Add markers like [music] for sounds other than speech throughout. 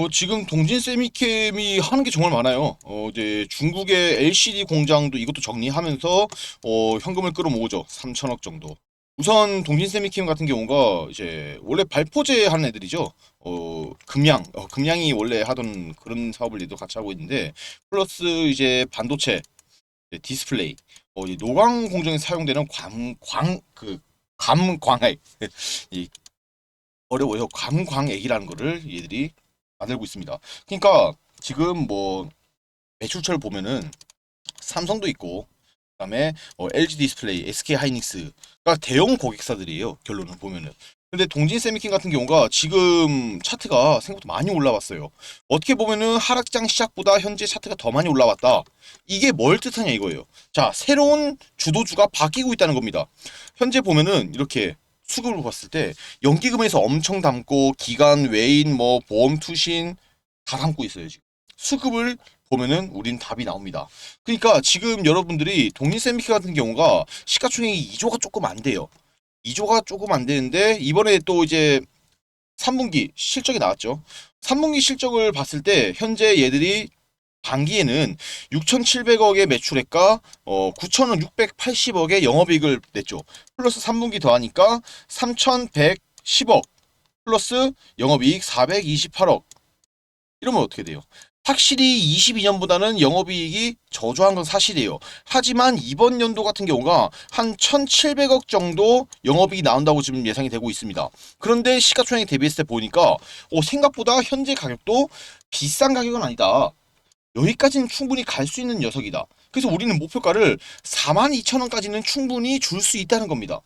뭐 지금 동진 세미캠이 하는 게 정말 많아요. 어 이제 중국의 LCD 공장도 이것도 정리하면서 어 현금을 끌어모으죠. 3천억 정도. 우선 동진 세미캠 같은 경우가 이제 원래 발포제 하는 애들이죠. 어 금양, 어, 금양이 원래 하던 그런 사업을 얘도 같이 하고 있는데 플러스 이제 반도체, 이제 디스플레이, 어, 이 노광 공정에 사용되는 광 광 그 감광액 [laughs] 이 어려워요. 감광액이라는 거를 얘들이 만들고 있습니다. 그러니까 지금 뭐 매출처를 보면은 삼성도 있고 그다음에 어, LG 디스플레이, SK 하이닉스가 대형 고객사들이에요. 결론을 보면은. 근데 동진 세미킨 같은 경우가 지금 차트가 생각보다 많이 올라왔어요. 어떻게 보면은 하락장 시작보다 현재 차트가 더 많이 올라왔다. 이게 뭘 뜻하냐 이거예요. 자, 새로운 주도주가 바뀌고 있다는 겁니다. 현재 보면은 이렇게 수급을 봤을 때 연기금에서 엄청 담고 기간 외인 뭐 보험 투신 다 담고 있어요 지금 수급을 보면은 우린 답이 나옵니다. 그러니까 지금 여러분들이 독립세미키 같은 경우가 시가총액이 2조가 조금 안 돼요. 2조가 조금 안 되는데 이번에 또 이제 3분기 실적이 나왔죠. 3분기 실적을 봤을 때 현재 얘들이 반기에는 6,700억의 매출액과 어, 9,680억의 영업이익을 냈죠. 플러스 3분기 더하니까 3,110억 플러스 영업이익 428억. 이러면 어떻게 돼요? 확실히 22년보다는 영업이익이 저조한 건 사실이에요. 하지만 이번 연도 같은 경우가 한 1,700억 정도 영업이익이 나온다고 지금 예상이 되고 있습니다. 그런데 시가총액 대비했을 때 보니까 어, 생각보다 현재 가격도 비싼 가격은 아니다. 여기까지는 충분히 갈 수 있는 녀석이다. 그래서 우리는 목표가를 42,000원까지는 충분히 줄 수 있다는 겁니다.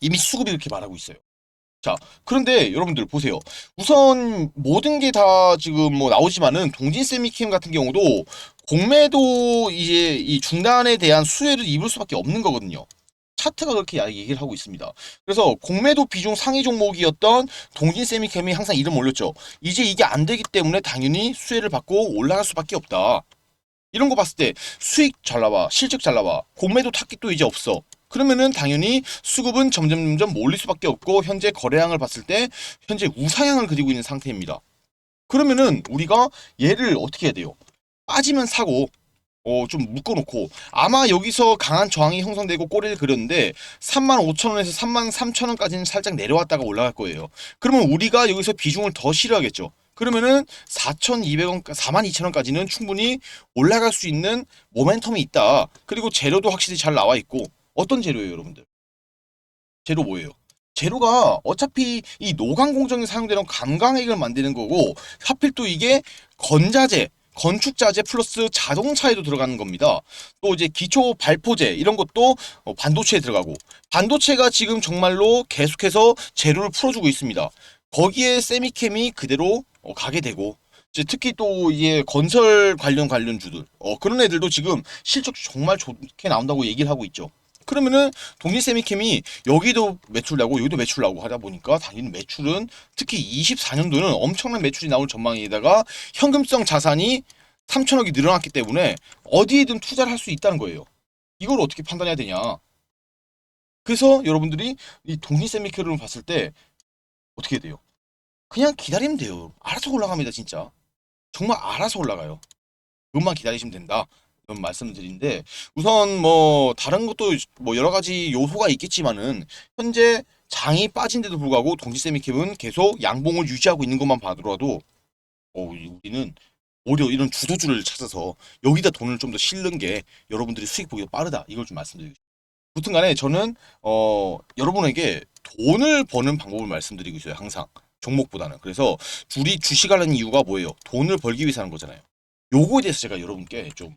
이미 수급이 그렇게 말하고 있어요. 자, 그런데 여러분들 보세요. 우선 모든 게 다 지금 뭐 나오지만은 동진 세미캠 같은 경우도 공매도 이제 이 중단에 대한 수혜를 입을 수밖에 없는 거거든요. 차트가 그렇게 얘기를 하고 있습니다. 그래서 공매도 비중 상위 종목이었던 동진 세미캠이 항상 이름 올렸죠. 이제 이게 안 되기 때문에 당연히 수혜를 받고 올라갈 수밖에 없다. 이런 거 봤을 때 수익 잘 나와, 실적 잘 나와, 공매도 또 이제 없어. 그러면은 당연히 수급은 점점 점점 몰릴 수밖에 없고 현재 거래량을 봤을 때 현재 우상향을 그리고 있는 상태입니다. 그러면은 우리가 얘를 어떻게 해야 돼요? 빠지면 사고 어, 좀 묶어놓고 아마 여기서 강한 저항이 형성되고 꼬리를 그렸는데 35,000원에서 33,000원까지는 살짝 내려왔다가 올라갈 거예요. 그러면 우리가 여기서 비중을 더 실어야겠죠. 그러면은 4,200원, 42,000원까지는 충분히 올라갈 수 있는 모멘텀이 있다. 그리고 재료도 확실히 잘 나와 있고 어떤 재료예요, 여러분들? 재료 뭐예요? 재료가 어차피 이 노강 공정에 사용되는 감광액을 만드는 거고 하필 또 이게 건자재 건축자재 플러스 자동차에도 들어가는 겁니다. 또 이제 기초 발포제 이런 것도 어, 반도체에 들어가고 반도체가 지금 정말로 계속해서 재료를 풀어주고 있습니다. 거기에 세미캠이 그대로 어, 가게 되고 이제 특히 또 이게 건설 관련 관련주들 어, 그런 애들도 지금 실적 정말 좋게 나온다고 얘기를 하고 있죠. 그러면은 동일 세미캠이 여기도 매출 나고 여기도 매출 나고 하다 보니까 당연히 매출은 특히 24년도는 엄청난 매출이 나올 전망에다가 현금성 자산이 3천억이 늘어났기 때문에 어디에든 투자를 할 수 있다는 거예요. 이걸 어떻게 판단해야 되냐? 그래서 여러분들이 이 동일 세미캠을 봤을 때 어떻게 돼요? 그냥 기다리면 돼요. 알아서 올라갑니다, 진짜. 정말 알아서 올라가요. 그것만 기다리시면 된다. 드리는데 우선 뭐 다른 것도 뭐 여러 가지 요소가 있겠지만은 현재 장이 빠진데도 불구하고 동지세미캠은 계속 양봉을 유지하고 있는 것만 봐더라도 어, 우리는 오히려 이런 주도주를 찾아서 여기다 돈을 좀 더 실는 게 여러분들이 수익 보기가 빠르다. 이걸 좀 말씀드리고 싶습니다. 무튼 간에 저는 어, 여러분에게 돈을 버는 방법을 말씀드리고 있어요 항상. 종목보다는. 그래서 둘이 주식하는 이유가 뭐예요? 돈을 벌기 위해서 하는 거잖아요. 요거에 대해서 제가 여러분께 좀